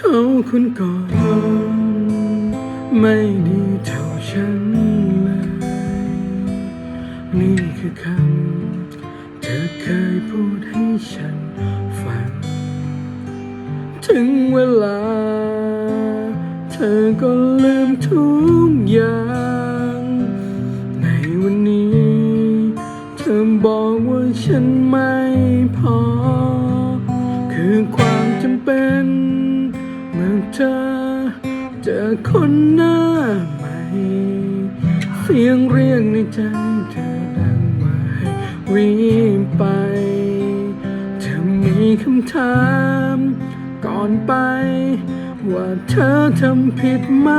เขาคนก่อนไม่ดีเท่าฉันเลย นี่คือคำเธอเคยพูดให้ฉันฟัง ถึงเวลา เธอก็ลืมทุกอย่าง ในวันนี้ เธอบอกว่าฉันไม่พอ คือความจำเป็น เมื่อเธอเจอคนหน้าใหม่ เสียงเรียกในใจเธอดังมาให้รีบไป เธอมีคำถาม ก่อนไป ว่าเธอทำผิดไหม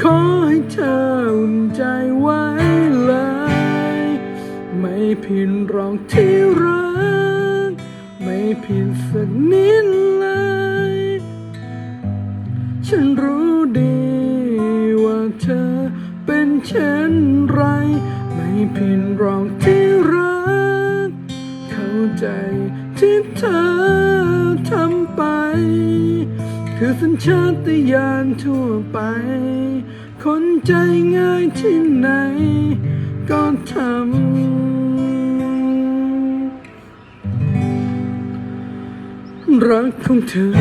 ขอให้เธออุ่นใจไว้เลย ไม่ผิดหรอกที่รัก ไม่ผิดสักนิด เป็นเช่นไร ไม่ผิดหรอกที่รัก เข้าใจที่เธอทำไป คือสัญชาตญาณทั่วไป คนใจง่ายที่ไหน ก็ทำรักของเธอ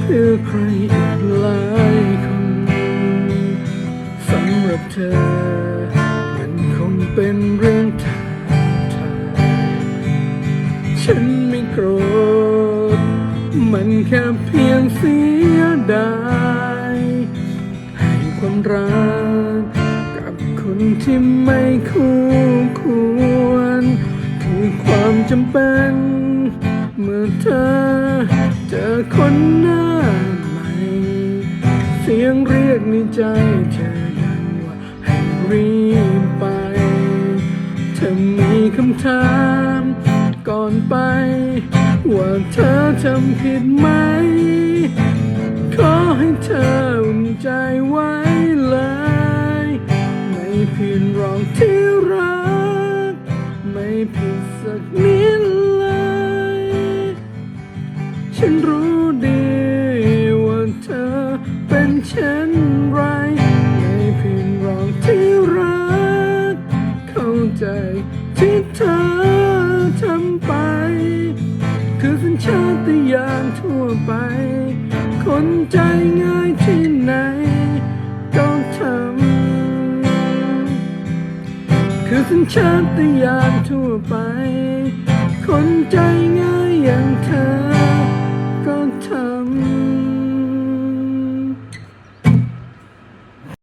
เพื่อใครอีกหลายคนับเธอ มันคงเป็นเรื่องทางทายฉันไม่โกรธ มันแค่เพียงเสียดายให้ความรักกับคนที่ไม่คู่ควร คือความจำเป็น เมื่อเธอเจอคนหน้าใหม่ เสียงเรียกในใจเธอดังว่าให้ รีบไป เธอมีคำถาม ก่อนไป ว่าเธอทำผิดไหม ขอให้เธออุ่นใจไว้เลย ไม่ผิดหรอกที่รัก ไม่ผิดสักนิด ที่เธอทำไป คือสัญชาตญาณทั่วไป คนใจง่ายที่ไหนก็ทำคือสัญชาตญาณทั่วไป คนใจง่ายอย่างเธอ